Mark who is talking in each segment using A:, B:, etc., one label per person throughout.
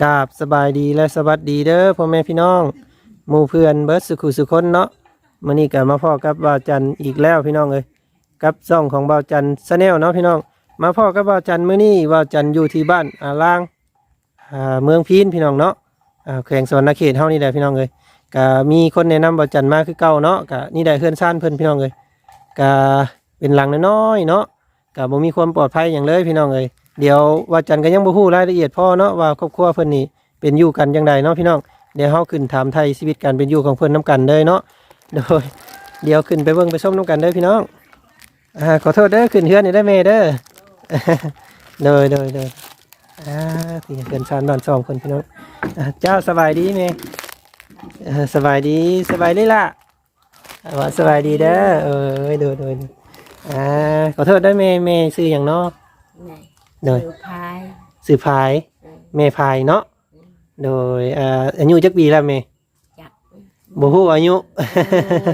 A: กราบสบายดีและสวัสดีเด้อพ่อแม่พี่น้องหมู่เพื่อนเบิร์ดสุขุสุคนเนาะมื้อนี้ก็มาพ่อกับบ่าวจันอีกแล้วพี่น้องเอ้ยกับซ่องของบ่าวจันชาแนลเนาะพี่น้อง มาพ่อกับบ่าวจันมื้อนี้บ่าวจันอยู่ที่บ้านอาล่างอ่าเมืองพีนพี่น้องเนาะอ่าแขวงสวรรณเขตเฮานี่แหละพี่น้องเอ้ยก็มีคนแนะนำบ่าวจันมาคือเก่าเนาะก็นี่ได้เฮือนซ่านเพิ่นพี่น้องเอ้ยก็เป็นหลังน้อยๆเนาะก็บ่มีความปลอดภัยหยังเลยพี่น้องเอ้ย เดี๋ยวว่าจันก็ยังบ่ฮู้รายละเอียดพ่อเนาะว่าครอบครัวเพิ่นนี่เป็นอยู่กันจังใดเนาะพี่น้องเดี๋ยวเฮาขึ้นถามไทยชีวิตการเป็นอยู่ของเพิ่นนํกันเลยเนาะโดยเดี๋ยวขึ้นไปเบิ่งไปชมนํกันเด้อพี่น้องอ่าขอโทษเด้อขึ้นเฮือนนี่ได้อแม่เด้อโดยโดยโดยอ่าพี่เพิ่นชานบ้านสองคนพี่น้องอ่าเจ้าสบายดีแม่อ่าสบายดีสบายดีล่ะว่าสบายดีเด้อเออโดยโดยโดยอ่าขอโทษเด้อแม่แม่ชื่อหยังเนาะ โดย
B: คือพาย
A: สื่อพายเมพายเนาะโดยเอ่ออายุจักปีแล้วเม
B: จัก
A: บ่ฮู้อายุ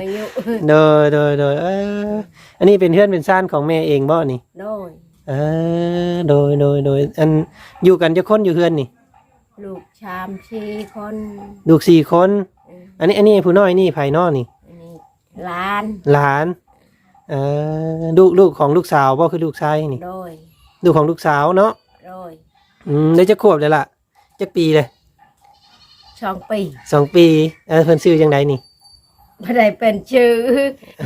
B: อายุ
A: โดยโดยโดยเอออันนี้เป็นเพื่อนเป็นซ่านของแม่เองบ่นี่
B: โดย
A: เออโดยโดยโดยอันอยู่กันจะคนอยู่เพื่อนนี่
B: ลูกชามชีคน
A: ลูกสี่คน
B: อืม
A: อันนี้อันนี้ผู้น้อยนี่ภายนอกนี่
B: อันนี้หลาน
A: หลานเออลูกลูกของลูกสาวบ่คือลูกชายนี่
B: โดย
A: ลูกของลูกสาวเนาะ
B: โดย
A: อืมได้จักขวบเลยล่ะจักปีเลย
B: สองปี
A: สองปีเออเพิ่นชื่อจังไดนี่
B: ไม่ได้เป็นชื่อ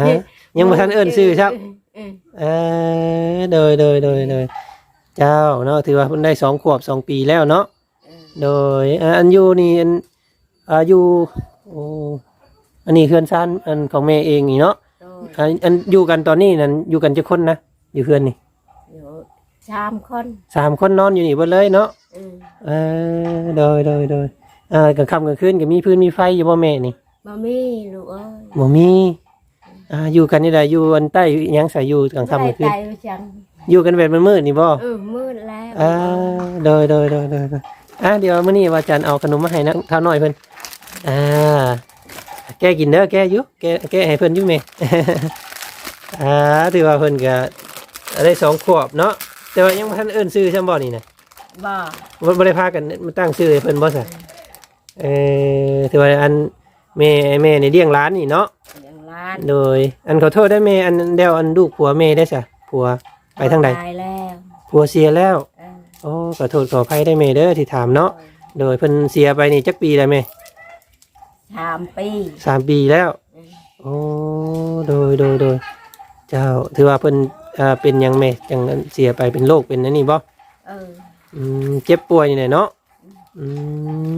A: ฮะยังบ่ทันเอิ้นชื่อครับ
B: อืม
A: เออโดยโดยโดยโดยเจ้าเนาะถือว่าเพิ่นได้สองขวบสองปีแล้วเนาะ
B: อืม
A: โดยอ่าอันอยู่นี่อันอาอยุโอ้อันนี้เฮือนซ่านอันของแม่เองนี่เนาะ
B: โดย
A: อันอันอยู่กันตอนนี้นั่นอยู่กันจะคนนะอยู่เฮือนนี่
B: อยู่ ชามคน
A: สามคนนอนอยู่นี่เบิดเลยเนาะ
B: อืม
A: เออโดยโดยโดยอ่ากลางค่ำกลางคืนก็มีพื้นมีไฟอยู่บ่แม่นี่
B: บ่มีลูกเอ้ย
A: บ่มีอ่าอยู่กันนี่ได้อยู่อันใต้หยังใส่อยู่กลางค่ำกลางคืน
B: ไม่ได้ใจจัง
A: อยู่กันแบบมืดๆนี่บ่
B: เออมืดแล้ว
A: อ่าโดยโดยโดยโดยโดยอ่าเดี๋ยวมื้อนี้ว่าจันเอาขนมมาให้นะข้าวน้อยเพิ่นอ่าแกกินเด้อแกอยู่แกแกให้เพิ่นอยู่แม่ อ่าถือว่าเพิ่นก็ได้สองขวบเนาะ แต่ว่ายังบ่ทันเอิ้นชื่อใช่บ่นี่นะ
B: บ่
A: บ่บ่ได้พากันมาตั้งชื่อให้เพิ่นบ่ซะเออถือว่าอันแม่แม่นี่เลี้ยงหลานนี่เนาะ
B: อย่างหลาน
A: โดย อันขอโทษได้แม่อันเดียวอันลูกผัวแม่ได้ซะผัวไปทางใด
B: ตายแล้ว
A: ผัวเสียแล้ว
B: เออ
A: โอ้ขอโทษขออภัยได้แม่เด้อที่ถามเนาะโดยเพิ่นเสียไปนี่จักปีแล้วแม่
B: สามปี
A: สามปีแล้ว
B: อืม
A: โอ้โดยโดยโดยเจ้าถือว่าเพิ่น อ่าเป็นหยังแม่จังเสียไปเป็นโรคเป็นอันนี้บ่
B: เออ
A: อืมเจ็บป่วยนี่แหละเนาะอื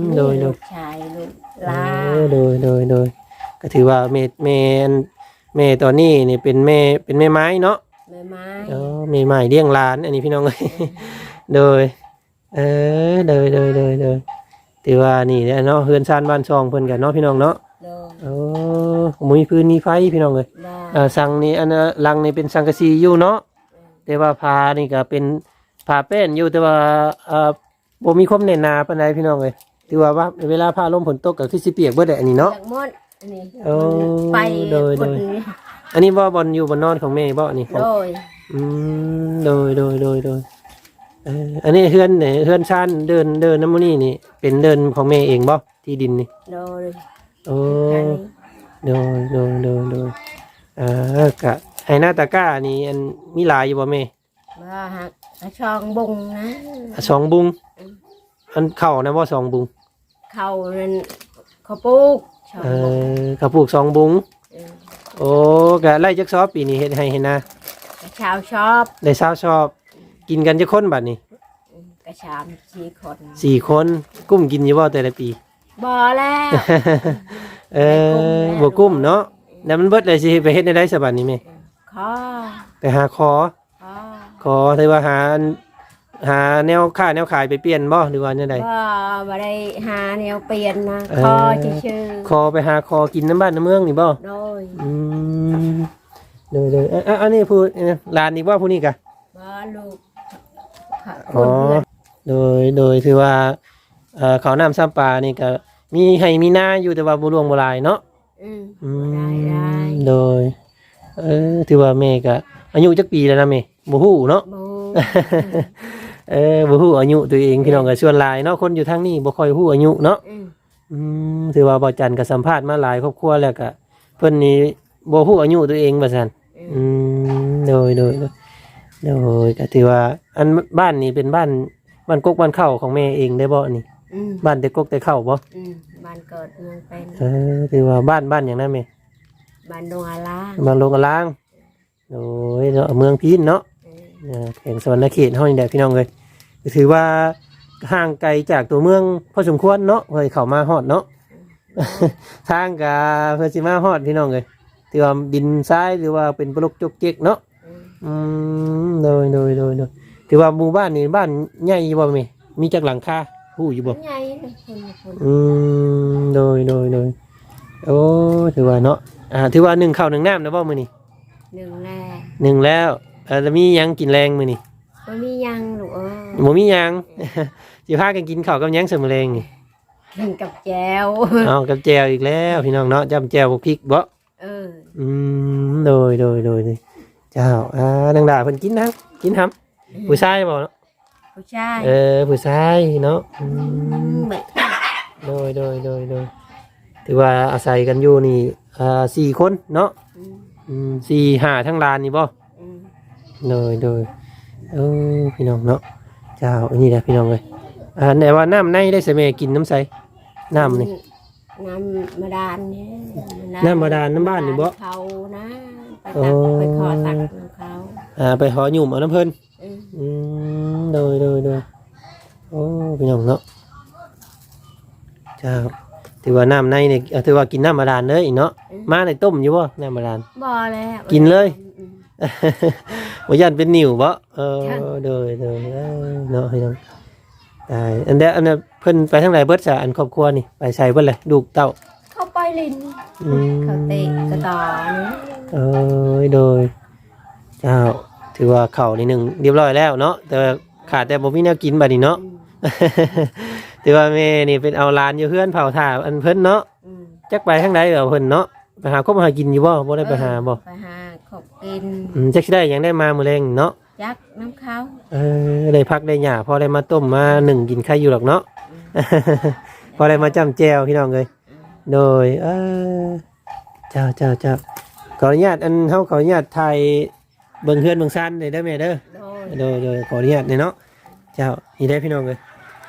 A: มโดยโด
B: ลู
A: ย
B: กชายลูก
A: โอ้
B: ลา
A: โดยโดยโดยก็ถือว่าแม่แม่อันแม่ตอนนี้นี่เป็นแม่เป็นแม่ไม้เนาะ
B: แม่ไม้
A: เออแม่ไม้เลี้ยงหลาน อันนี้พี่น้องเอ้ยโดย เออโดยโดยโดยโดยถือว่านี่แหละเนาะเฮือนซานบ้านซองเพิ่นกันเนาะพี่น้องเนาะ
B: โดน
A: โอ้มีพื้นมีไฟพี่น้องเลย
B: บ้า
A: อ่าสังนี่อันน่ะลังนี่เป็นสังกะสีอยู่เนาะแต่ว่าพานี่ก็เป็นผาแป้นอยู่แต่ว่าเอ่อบ่มีความแน่นหนาปานใดพี่น้องเลยถือว่าว่าเวลาพาลมฝนตกก็คือสิเปียกเบิดแหละอันนี้เนาะ
B: จากมดอันนี้
A: โอ้
B: ไป
A: โดยโดย
B: คนนี้
A: อันนี้บ่บอลอยู่บนนอนของแม่บ่นี่ของ
B: โดย
A: อืมโดยโดยโดยโดยเอ่ออันนี้เฮือนเนี่ยเฮือนซ่านเดินเดินน้ำมูนี่นี่เป็นเดินของแม่เองบ่ที่ดินนี่
B: โดย
A: โอ้
B: อันนี้
A: โดยโดยโดยโดยอ่ากะไอ้หน้าตะกร้านี่อันมีหลายอยู่บ่แม่
B: ว่าหักกระชองบุงนะ
A: อะสองบุงอันเข้านะบ่สองบุง
B: เขานั่นเขาปลูกชอง
A: เอ
B: บุง
A: อกระปลูกสองบุง
B: เออ
A: โอ้กะไล่จักซอบปีนี้เฮ็ดให้เห็นนะ
B: กระชาวชอบ
A: ได้ซาวชอบ กินกันจะคนบัดนี้
B: กระชามชีคน
A: สี่คนกุ้มกินอยู่บ่แต่ละปี
B: บ่แล้ว
A: เออบ่กุ้มเนาะแล้วมันเบิดเลยสิไปเฮ็ดในได้สบัดนี้แม่
B: ขอ
A: ไปหาคอ
B: ขอ
A: ขอถือว่าหาอันหาแนวค่าแนวขายไปเปลี่ยนบ่หรือว่าแนวใด
B: ว่าบ่ได้หาแนวเปลี่ยนนะ
A: เออ
B: ขอชื่อ
A: คอไปหาคอกินน้ำบ้านน้ำเมืองนี่บ่
B: ๆโดย
A: อืมโดยโดยเอะอันนี้พูดลานอีกว่าผู้นี้กะ
B: บ่ลูกค
A: อ๋อน
B: เพื่อน
A: โดยโดยถือว่า เอ่อเขาวน้ำซ้ำปลานี่ก็มีให้มีหน้าอยู่แต่ว่าบุรวงบุรายเนาะ
B: อืม
A: อื
B: ได้ได้
A: มโดยเออถือว่าแม่ก็อายุจักปีแล้วนะแม่บ่ฮู้เนาะ
B: บู
A: เเออบ่ฮู้อายุตัวเองพี่น้องก็ส่วนหลายเนาะคนอยู่ทางนี้บ่ค่อยฮู้อายุเนาะ
B: อืม
A: อืมถือว่าบ่จันก็สัมภาษณ์มาหลายครอบครัวแล้วก็เพิ่นนี่บ่ฮู้อายุตัวเองว่าซั่น
B: อืม
A: อืมโดยโดยโดยโดยก็ถือว่าอันบ้านนี้เป็นบ้านบ้านกกบ้านเข้าของแม่เองได้บ่นี่
B: อืม
A: บ้านแต่กกแต่เข้าบ่
B: อืมบ้านเกิดเมืองเป็น
A: เออถือว่าบ้านบ้านอย่างนั้นแม่
B: บ้านดงอาลา
A: บางโลกลางโดยเนาะเมืองพีนเนาะ
B: อืม
A: เออแข่งสวรรณเขตเฮานี่แหละพี่น้องเอ้ยก็ถือว่าห่างไกลจากตัวเมืองพอสมควรเนาะเพื่อเข้ามาฮอดเนาะ ทางกาเพื่อสิมาฮอดพี่น้องเลยถือว่าดินทรายหรือว่าเป็นปลกจกเจ๊กเนาะ
B: อืม
A: อืมโดยโดยโดยโดยถือว่าหมู่บ้านนี่บ้านใหญ่อยู่บ่แม่มีจักหลังคา ฮู้อยู่บ่
B: ใหญ่เลยคนละคน
A: อืมโดยโดยโดยโอ้ถือว่าเนาะอ่าถือว่าหนึ่งข้าวหนึ่งน้ำนะบ่มื้อนี้
B: หนึ่งแรก
A: หนึ่งแล้วเออแล้วมีหยังกินแรงมื้อนี้
B: ก็มียังลูกเออ
A: บ่มีหยัง สิพากันกินข้าวกับหยังเสมอแรงนี่
B: กินกับแจว
A: เอากับแจวอีกแล้วพี่น้องเนาะจำแจวบ่พริกบ่
B: เออ
A: อืมโดยโดยโดยโดยเจ้าอ่าดังดาเพิ่นกินนะกินทำผู้ชายบ่เนาะ
B: ผู้ชาย
A: เออผู้ชายเนาะอืม
B: แบบ
A: โดยโดยโดยโดยถือว่าอาศัยกันอยู่นี่อ่าสี่คนเนาะ
B: อืม
A: อืมสี่ห้าทั้งลานนี่บ่
B: อืม
A: โดยโดยเออพี่น้องเนาะเจ้าอันนี้แหละพี่น้องเลยอ่าไหนว่าน้ำในได้เสยแมกินน้ำใสน้ำนี่
B: น้ำมาดานเนี่ย
A: น้ำบาดาลน้ำบ้านนี่บ่
B: เขานะไป
A: โอ้
B: ตักไปขอตักของเขา
A: อ่าไปหอหยุ่มเอาน้ำเพิ่น
B: อืม
A: อืมโดยโดยโดยโอ้พี่น้องเนาะเจ้าถือว่าน้ำในนี่เอ่อถือว่ากินน้ำบาดาลเลยเนาะมาในต้มอยู่บ่น้ำบาดาล
B: บ่แล้ว
A: กินเลย
B: อืม
A: ว่ายันเป็นนิ่วบ่เออ
B: ค่ะ
A: โดยโดยเออเนาะพี่น้องตายอันเดียวอันนั้นเพิ่นไปทางไหนเบิดจ้ะอันครอบครัวนี่ไปใส่เบิดเลยลูกเต้า
B: เข้าไปลิน
A: อืม
B: เขาเตะกระต่อนะ
A: เออโดยเจ้า ถือว่าเข่านี่หนึ่งเรียบร้อยแล้วเนาะแต่ขาดแต่บ่มีแนวกินบัดนี้เนาะ
B: อืม
A: ถือว่าแม่นี่เป็นเอาหลานอยู่เพื่อนเผาถ่าอันเพิ่นเนาะ
B: อืม
A: จักไปทางใดเหรอเพิ่นเนาะไปหาคบหากินอยู่บ่บ่ได้ไปหาบ่
B: ไปหาขอบกิน
A: อืมจักสิได้หยังได้มามื้อแรงเนาะ
B: ยักน้ำเขา
A: เออได้พักได้หญ้าพอได้มาต้มมาหนึ่งกินไข่อยู่หรอกเนาะพอได้มาจ้ำแจวพี่น้องเลยโดยเออเจ้าเจ้าเจ้าขออนุญาตอันเฮาขออนุญาตถ่าย เบิ่งเฮือนเบิ่งซ่านได้เด้อแม่เด้อ
B: โดย
A: โดยโดยขออนุญาตเนี่ยเนาะเจ้านี่ได้พี่น้องเลย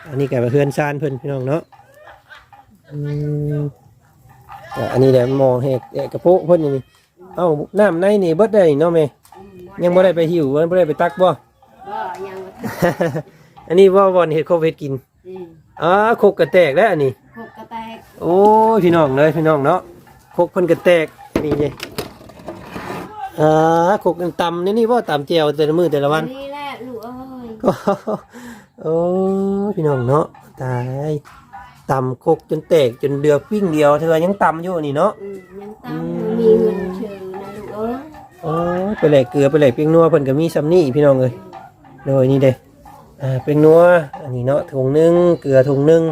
A: อันนี้แกไปเฮือนซ่านเพิ่นพี่น้องเนาะอืมแต่อันนี้แหละมองเฮกเอกกระโปะเพิ่นนี่เอ้าน้ำในนี่เบิดได้เนาะแม่
B: อืม
A: ยังบ่ได้ไปหิวบ่ได้ไปตักบ่
B: บ่ยังบ่ทัน
A: อันนี้ว่าบ่อนเฮ็ดโควิดกิน
B: อืม
A: อ๋อคกกระแตกแล้วอันนี้
B: หกกระแตก
A: โอ้ยพี่น้องเลยพี่น้องเนาะคกเพิ่นกระแตกนี่ไง อ่าคกตำนี่นี่ว่าตำแจวแต่ละมื้อแต่ละวัน
B: นี่แหละลูกเอ้ย
A: โอ้ยพี่น้องเนาะตายตำคกจนแตกจนเดือกปิ้งเดียวเธอยังตำอยู่นี่เนาะ
B: อืมยังตามบ่มีเงินชื่อนะลูกเอ้ย
A: โอ้ยไปแหลกเกลือไปแหลกเปียงนัวเพิ่นก็มีซ้ำนี่พี่น้องเอ้ยโดยนี่เด้อ่าเปียงนัวอันนี้เนาะถุงหนึงเกลือถุงหนึง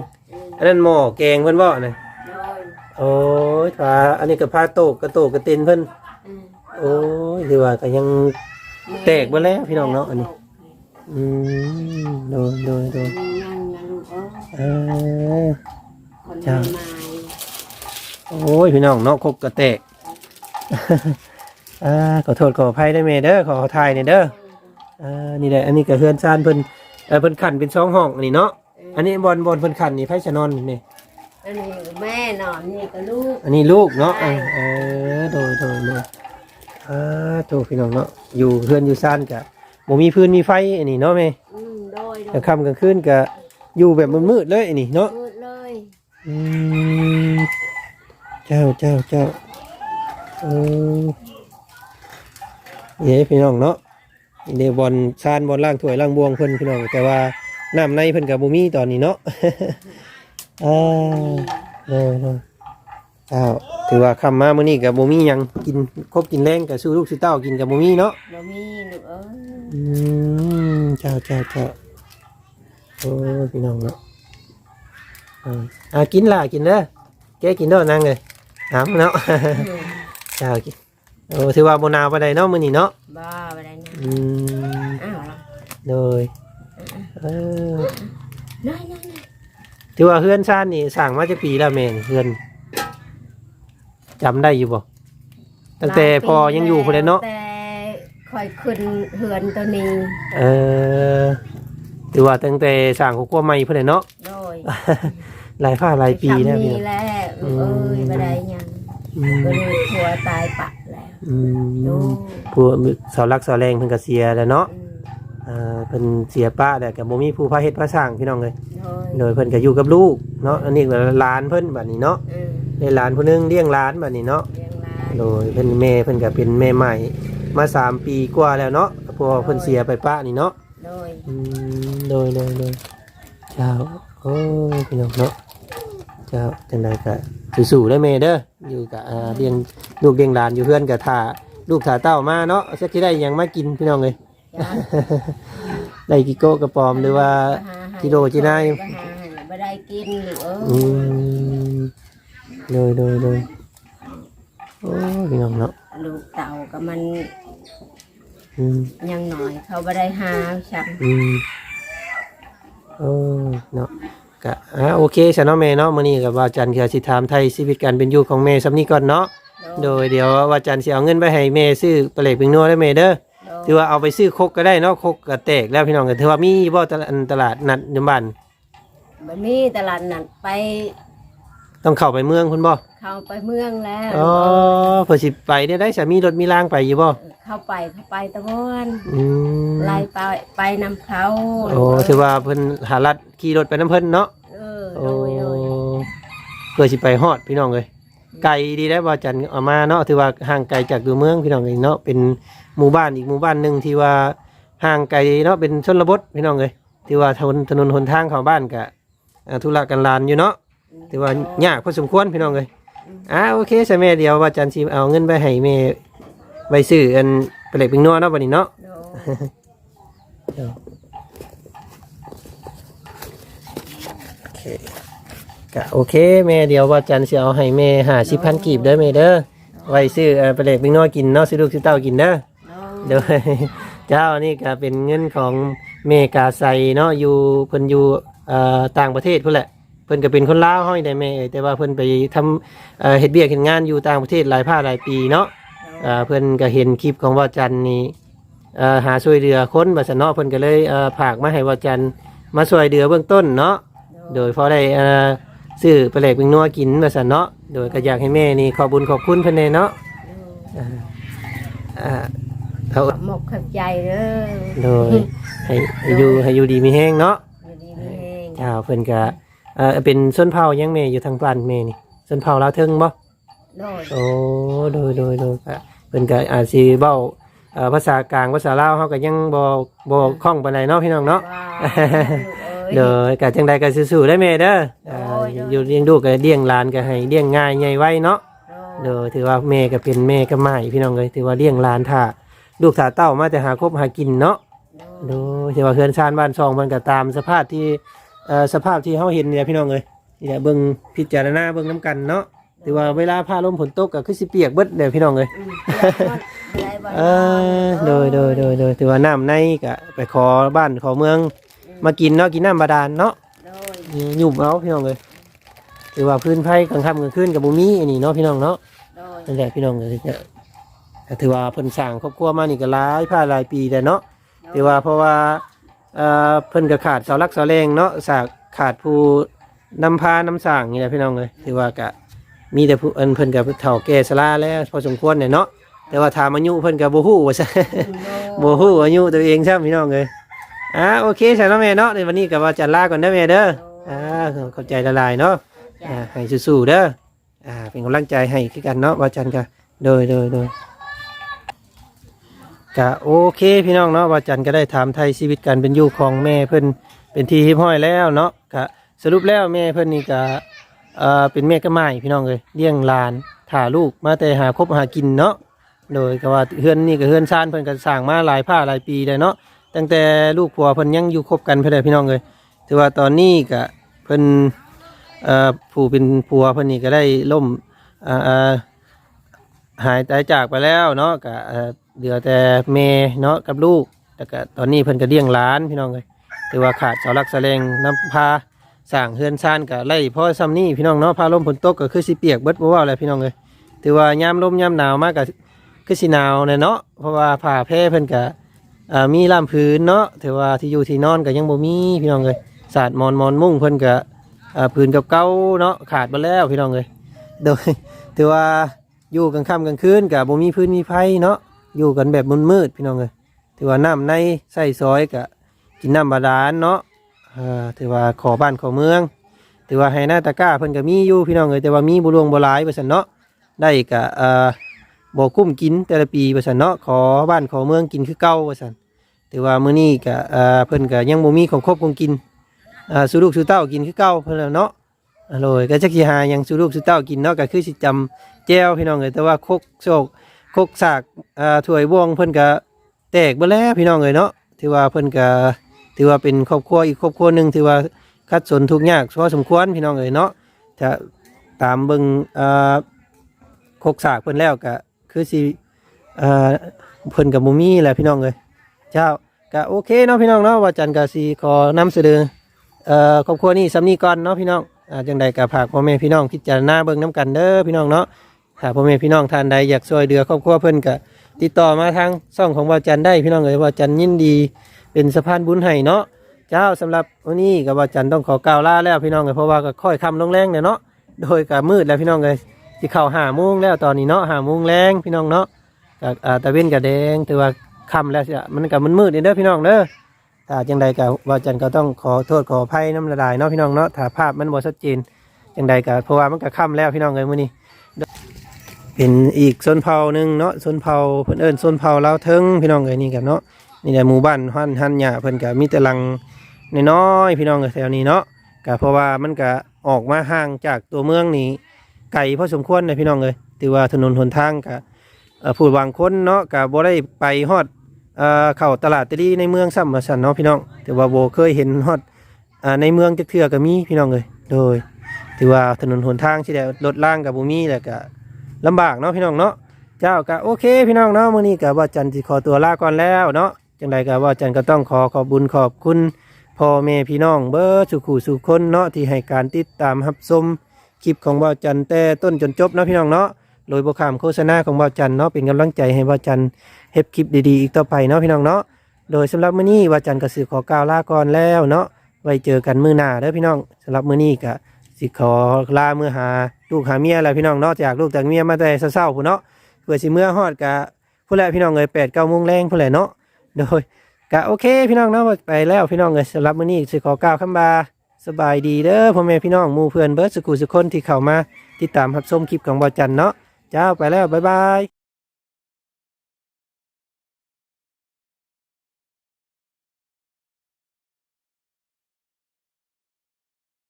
A: อันนั้นหม้อแกงเพิ่นบ่น่ะ
B: โดย
A: โอ้ยปลาอันนี้ก็พาโตกกระโตกกระเต็นเพิ่น
B: อืม
A: โอ้ยหรือว่าก็ยังแตกไปแล้วพี่น้องเนาะอันนี้ อืมโดยโดยโดย
B: มียังนะลูกเอ้ย
A: เออ
B: คน
A: จ้ะ
B: ใหม่
A: โอ้ยพี่น้องเนาะครบกระแตก อ่าขอโทษขออภัยได้ไหมเด้อขอทายเนี่ยเด้ออ่านี่แหละอันนี้ก็เฮือนซานเพิ่นเออเพิ่นขันเป็นสองห้องอันนี้เนาะอันนี้บอลบอลเพิ่นขันนี่ไผชะนอนนี่
B: อันนี้แม่นอนนี่ก็ลูก
A: อันนี้ลูกเนาะ
B: ใช่
A: เออโดยโดยโดย อ่าโตพี่น้องเนาะอยู่เฮือนอยู่ซานกะบ่มีพื้นมีไฟอันนี้เนาะแม่
B: อืมโดยโด
A: กลายงค่ำกลางคืนก็อยู่แบบมืดๆเลยอันนี้เนาะ
B: มืดเลย
A: อืมเจ้าเจ้าเจ้าเออเย้พี่น้องเนาะเดบอลชานบอลล่างถ้วยล่างบวงเพิ่นพี่น้องแต่ว่าน้ำในเพิ่นกับบูมี่ตอนนี้เนาะ อ่าเลยเลยเจ้าถือว่าคำมามื้อนี้กับบูมี่ยังกินครบกินแรงกับสู้ลูกสู้เต้ากินกับบูมี่เนาะ
B: บ่มีลูกเอ้ย
A: อืมเจ้าเจ้าเจ้าโอ้ยพี่น้องเนาะอ่าอ่ากินล่ะกินเด้อแกกินเด้อนางเลยน้ำเนาะ เจ้ากินโอ้ถือว่าโบหนาวปานใดเนาะมื้อนี้เนาะ
B: บ้าไปได้นะ
A: อืม
B: อ้าวเหรอ
A: โดยเออ
B: น้อยน้อยน้อย
A: ถือว่าเฮือนซ่านนี่สร้างมาจากปีแล้วแม่นี่เฮือน จำได้อยู่บ่ตั้งแต่พอยังอยู่พุ่นเลยเนาะ
B: แต่คอยขึ้นเหือนตัวนี้
A: เออถือว่าตั้งแต่สร้างครอบครัวใหม่พุ่นเลยเนาะ
B: โดย
A: หลายผ้าหลายปีแล้ว
B: ทำ
A: พี่
B: นี่
A: น้อง
B: แหละ
A: อื
B: เอ้
A: ม
B: ยบ่ได้หยัง
A: อืม
B: ก็เลยผัวตายปะแล้ว
A: อื
B: ดู
A: มผู้เสารักเสาแรงเพิ่นก็เสียแล้วเนาะ
B: อืม
A: เอ่อเพิ่นเสียป้าแต่ก็บ่มีผู้พาเฮ็ดพาสร้างพี่น้องเลย
B: โดย
A: โดยเพิ่นก็อยู่กับลูกเนาะอันนี้ก็หลานเพิ่นบัดนี้เนาะ
B: อืม
A: ได้หลานผู้หนึงเลี้ยงหลานบัดนี้เนาะ
B: เลี้ยงหลาน
A: โดยเพิ่นแม่เพิ่นก็เป็นแม่ใหม่ มาสามปีกว่าแล้วเนาะเพราะว่าเพิ่นเสียไปป้านี่เนาะ
B: โดย
A: อืมโดยโดยโดยเจ้าโอ้ยพี่น้องเนาะเจ้าจังไดก็สู้ๆเด้อแม่เด้ออยู่กับอ่าเลี้ยงลูกเลี้ยงหลานอยู่เพื่อนก็ท่าลูกท่าเต้ามาเนาะสักสิได้หยังมากินพี่น้องเอ้ย
B: จ้า
A: ได้กิโก้กระปอมหรือว่าจิโร่จินาย
B: ก็หาให้บ่ได้กินหรือเอ
A: อื
B: อ
A: ม โดยโดยโดยโอ้ยพี่น้องเนาะ
B: ลูกเต่าก็มัน
A: อืม
B: ยังหน่อย เขาบ่ได้หาฉัน
A: อืมโอ้ยเนาะกะอะโอเคฉันเนาะแม่เนาะมื้อนี้กับว่าจันทร์คือสิถามไทยชีวิตการเป็นอยู่ของแม่สำนี้ก่อนเนาะโดยเดี๋ยวว่าจันทร์สิเอาเงินไปให้แม่ซื้อปลาเหล็กปิงนัวได้แม่เด้อถือว่าเอาไปซื้อครกก็ได้เนาะครกก็แตกแล้วพี่น้องก็ถือว่ามีบ่ตลาดตลาดนัดยามบ้าน
B: บัดนี้ตลาดนัดไป
A: ต้องเข้าไปเมืองพุ่นบ่
B: เข้าไปเมืองแล้ว
A: อ๋อเพิ่นสิไปได้ได้สามีรถมีรางไปอยู่บ่
B: เข้าไปเข้าไปตะบอน
A: อืม
B: ไล่ไปไปนำเขา
A: โอ้ถือว่าเพิ่นหาลัดขี่รถไปน้ำเพิ่นเนาะ
B: เออ
A: โอ้
B: โดยโดย
A: เพื่อสิไปฮอดพี่น้องเลยไกลดีได้ว่าจันเอามาเนาะถือว่าห่างไกลจากตัวเมืองพี่น้องเลยเนาะเป็นหมู่บ้านอีกหมู่บ้านหนึ่งที่ว่าห่างไกลเนาะเป็นชนบทพี่น้องเลยที่ว่าถนนถนนหนทางเข้าบ้านกะธุระกันลานอยู่เนาะ ถือว่ายากพอสมควรพี่น้องเลยอ่าโอเคใช่แม่เดียวว่าจันสิเอาเงินไปให้แม่ไปซื้ออันไปเล็กเป็นนัวเนาะบัดนี้เนาะ
B: โดย
A: ก็โอเคแม่เดี๋ยวว่าจันสิเอาให้แม่หาสิพันกีบเด้อแม่เด้อไว้ซื้อเอ่อไปเล็กเป็นนัวกินเนาะซื้อลูกซื้อเต้ากินเด้อ
B: โดย
A: โดยเจ้านี่ก็เป็นเงินของเมกาไซเนาะอยู่เพิ่นอยู่เอ่อต่างประเทศพุ่นแหละ เพิ่นก็เป็นคนลาวเฮานี่ได้แม่เอ้ยแต่ว่าเพิ่นไปทำเอ่อเฮ็ดเวียกเฮ็ดงานอยู่ต่างประเทศหลายภาคหลายปีเนาะเอ่อเพิ่นก็เห็นคลิปของว่าจันนี่เอ่อหาช่วยเหลือคนบัดซั่นเนาะเพิ่นก็เลยเอ่อฝากมาให้ว่าจันมาช่วยเหลือเบื้องต้นเนาะ โดยพอได้เอ่อซื้อไปแลกเป็นนัวกินบัดซั่นเนาะโดยก็อยากให้แม่นี่ขอบุญขอบคุณเพิ่นแน่เนาะอ่าอ่าเขา
B: ขอบหมกขับใจเด้อ
A: โดยให้ให้อยู่ให้อยู่ดีมีแห้งเนาะ
B: อยู่ดีมีแห้ง
A: เจ้าเพิ่นก็ เอ่อเป็นส้นเผายังแม่อยู่ทางบ้านแม่นี่ส้นเผาลาวเทิงบ่
B: โดย
A: โอ้โดยโดยโดยก็เพิ่นก็อาจสิเว้าเอ่อภาษากลางภาษาลาวเฮาก็ยังบ่บ่คล่องปานใดเนาะพี่น้องเนาะ
B: ว้าวลูกเอ้ย
A: เด้อก็จังใดก็สู้ๆได้แม่เด้ออ่า
B: โดยโดย
A: อยู่เลี้ยงลูกก็เลี้ยงหลานก็ให้เลี้ยงง่ายใหญ่ไว้เนาะ
B: โด
A: เด้อถือว่าแม่ก็เป็นแม่ก็ไม้พี่น้องเอ้ยถือว่าเลี้ยงหลานท่าลูกท่าเต้ามาแต่หาคบหากินเนาะ
B: โดย
A: ดูที่ว่าเฮือนชานบ้านซองมันก็ตามสภาพที่ เอ่อสภาพที่เขาเห็นเนี่ยพี่น้องเลยนี่แหละเบิ่งพิจารณาเบิ่งน้ำกันเนาะถือว่าเวลาผ้าลมฝนตกก็คือสิเปียกเบิดเด้อพี่น้องเลย
B: อืมเปียกหมดอะไรบ้าง
A: เออโดยโดยโดยโดยถือว่าน้ำในก็ไปขอบ้านขอเมือง มากินเนาะกินน้ำบาดาลเนาะ
B: โดย
A: อืมหยุ่มเอาพี่น้องเลยถือว่าพื้นไผ่กลางค่ำกลางคืนกับบุมีอันนี้เนาะพี่น้องเนาะ
B: โดย
A: นั่นแหละพี่น้องเลยเนี่ยก็ถือว่าเพิ่นสร้างครอบครัวมานี่ก็หลายผ้าหลายปีแต่เนาะถือว่าเพราะว่า เอ่อเพิ่นก็ขาดเสาหลักเสาแรงเนาะสากขาดผู้นำพานำสร้างนี่แหละพี่น้องเลยถือว่าก็มีแต่ผู้เอิ้นเพิ่นก็เฒ่าแก่สลาแล้วพอสมควรเนี่ยเนาะแต่ว่าถามอายุเพิ่นก็บ่ฮู้ว่าซะบ่ฮู้อายุตัวเองใช่พี่น้องเลยอ่าโอเคใช่เนาะแม่เนาะในวันนี้ก็ว่าจะลาก่อนเด้อแม่เด้ออ่าเข้าใจละลายเนาะอ่าให้สู้ๆเด้ออ่าเป็นกำลังใจให้คือกันเนาะว่าจันก็โดยโดยโดย ก็โอเคพี่น้องเนาะว่าจันก็ได้ถามไทยชีวิตการเป็นอยู่ของแม่เพิ่นเป็นที่ฮิบห้อยแล้วเนาะก็สรุปแล้วแม่เพิ่นนี่ก็เอ่อเป็นแม่ก็ไม่พี่น้องเลยเลี้ยงหลานถ่าลูกมาแต่หาคบหากินเนาะโดยก็ว่าเฮือนนี่ก็เฮือนซานเพิ่นก็สร้างมาหลายผ้าหลายปีเลยเนาะตั้งแต่ลูกผัวเพิ่นยังอยู่คบกันเพิ่นพี่น้องเลยถือว่าตอนนี้ก็เพิ่นเอ่อผู้เป็นผัวเพิ่นนี่ก็ได้ล่มเอ่อหายตายจากไปแล้วเนาะก็ เอ่อเหลือแต่เมเนาะกับลูกแต่ก็ตอนนี้เพิ่นก็เลี้ยงหลานพี่น้องเลยถือว่าขาดเสาหลักเสาแรงน้ำพาสร้างเฮือนซ่านก็ไล่พ่อซ้ำนี่พี่น้องเนาะพาลมฝนตกก็คือสิเปียกเบิดบ่ว่าอะไรพี่น้องเลยถือว่ายามลมยามหนาวมากก็คือสิหนาวแน่เนาะเพราะว่าผ้าแพร่เพิ่นก็มีล่ามพื้นเนาะถือว่าที่อยู่ที่นอนก็ยังบ่มีพี่น้องเลยสาดมอนมอนมุ้งเพิ่นก็พื้นกับเก่าเนาะขาดไปแล้วพี่น้องเลยโดยถือว่าอยู่กลางค่ำกลางคืนกับบ่มีพื้นมีไฟเนาะ อยู่กันแบบมืดๆพี่น้องเลยถือว่าน้ำในใส่ซอยกับกินน้ำบาดาลเนาะเอ่อถือว่าขอบ้านขอเมือง ถือว่าให้หน้าตะก้าเพิ่นก็มีอยู่พี่น้องเลยแต่ว่ามีบุรวงบุหลายว่าซั่นเนาะได้กะเอ่อบ่คุ้มกินแต่ละปีว่าซั่นเนาะขอบ้านขอเมืองกินคือเก่าว่าซั่นถือว่ามื้อนี้ก็เอ่อเพิ่นก็ยังบ่มีของครบของกินอ่าสู่ลูกสูเต้ากินคือเก่าเพิ่นแล้วเนาะอร่อยก็จักสิหายังสูลูกสูเต้ากินเนาะก็คือสิจำแจ้วพี่น้องเอ้ยแต่ว่าคกโชกค กสากอ่าถ้วยวงเพิ่นก็แตกเบ่แล้วพี่น้องเอ้ยเนาะถือว่าเพิ่นก็ถือว่าเป็นครอบครัวอีกครอบครัวหนึ่งถือว่าคัดสนทุกยากพอสมควรพี่น้องเอ้ยเนาะถ้าตามเบิ่งอ่าคกสากเพิ่นแล้วก็คือสิอ่าเพิ่นก็บ่มีแหละพี่น้องเอ้ยเจ้าก็โอเคเนาะพี่น้องเนาะว่าจันทร์ก็สิขอนำเสนอเอ่อครอบครัวนี้สำนีก่อนเนาะพี่น้องอ่าจังใดก็ฝากพ่อแม่พี่น้องพิจารณาเบิ่งนํกันเด้อพี่น้องเนาะ ถ้าพ่อแม่พี่น้องท่านใดอยากช่วยเหลือครอบครัวเพิ่อนก็ติดต่อมาทางช่องของบ่าจันได้พี่น้องเอ๋ยบ่าจันยินดีเป็นสะพานบุญให้เนาะเจ้าสำหรับวันนี้กับบ่าจันต้องขอกล่าวลาแล้วพี่น้องเอ๋ยเพราะว่าก็ค่อยคำลงแรงเนี่ยเนาะโดยก็มืดแล้วพี่น้องเอ๋ยสิเข้าห้าโมงแล้วตอนนี้เนาะห้าโมงแรงพี่น้องเนาะก็อ่าตะเวนก็แดงถือว่าคำแล้วสิอะมันก็มันมืดเด้อพี่น้องเด้อถ้าจังใดก็บ่าจันก็ต้องขอโทษขออภัยน้ำละลายเนาะพี่น้องเนาะถ้าภาพมันบ่ชัดเจนจังใดก็เพราะว่ามันก็ค่ำแล้วพี่น้องเอ๋ยมื้อนี้ เป็นอีกชนเผาหนึ่งเนาะชนเผาเพิ่นเอิ้นชนเผ่าลาวเทิงพี่น้องเอ้ยนี่กันเนาะนี่แหละหมู่บ้านฮั่นฮั่นหญ้าเพิ่นก็มีแต่ลังน้อยๆพี่น้องเอ้ยแถวนี้เนาะก็เพราะว่ามันก็ออกมาห่างจากตัวเมืองนี่ไกลพอสมควรเลยพี่น้องเอ้ยถือว่าถนนหนทางก็เอ่อผู้บางคนเนาะก็บ่ได้ไปฮอดเอ่อเข้าตลาดตะลีในเมืองซ้ำว่าซั่นเนาะพี่น้องถือว่าโบเคยเห็นฮอดในเมืองจักเทื่อก็มีพี่น้องเอ้ยโดยถือว่าถนนหนทางสิได้รถล่างก็บ่มีแล้วก็ ลำบากเนาะพี่น้องเนาะเจ้าก็โอเคพี่น้องเนาะมื้อนี้ก็ว่าจันทร์สิขอตัวลาก่อนแล้วเนาะจังใดก็ว่าจันทร์ก็ต้องขอขอบบุญขอบคุณพ่อแม่พี่น้องเบิดสุขุสุขคนเนาะที่ให้การติดตามรับชมคลิปของว่าจันทร์แต่ต้นจนจบเนาะพี่น้องเนาะโดยบ่ขามโฆษณาของว่าจันทร์เนาะเป็นกำลังใจให้ว่าจันทร์เฮ็ดคลิปดีๆอีกต่อไปเนาะพี่น้องเนาะโดยสำหรับมื้อนี้ว่าจันทร์ก็สิขอกล่าวลาก่อนแล้วเนาะไว้เจอกันมื้อหน้าเด้อพี่น้องสำหรับมื้อนี้ก็ สิขอลาเมื่อหาลูกหาเมียอะไรพี่น้องเนาะจากลูกจากเมียมาแต่เศร้าๆผู้เนาะเพื่อสิเมื่อฮอดกะผู้แลพี่น้องเลยแปดเก้าโมงแรงผู้แลเนาะโดยกะโอเคพี่น้องเนาะไปแล้วพี่น้องเลยสำหรับมื้อนี้สิขอกล่าวคำบาสบายดีเด้อพ่อแม่พี่น้องหมู่เพื่อนเบิร์ดสกุลสุคนที่เข้ามาติดตามรับชมคลิปของบอจันเนาะเจ้าไปแล้วบ๊ายบาย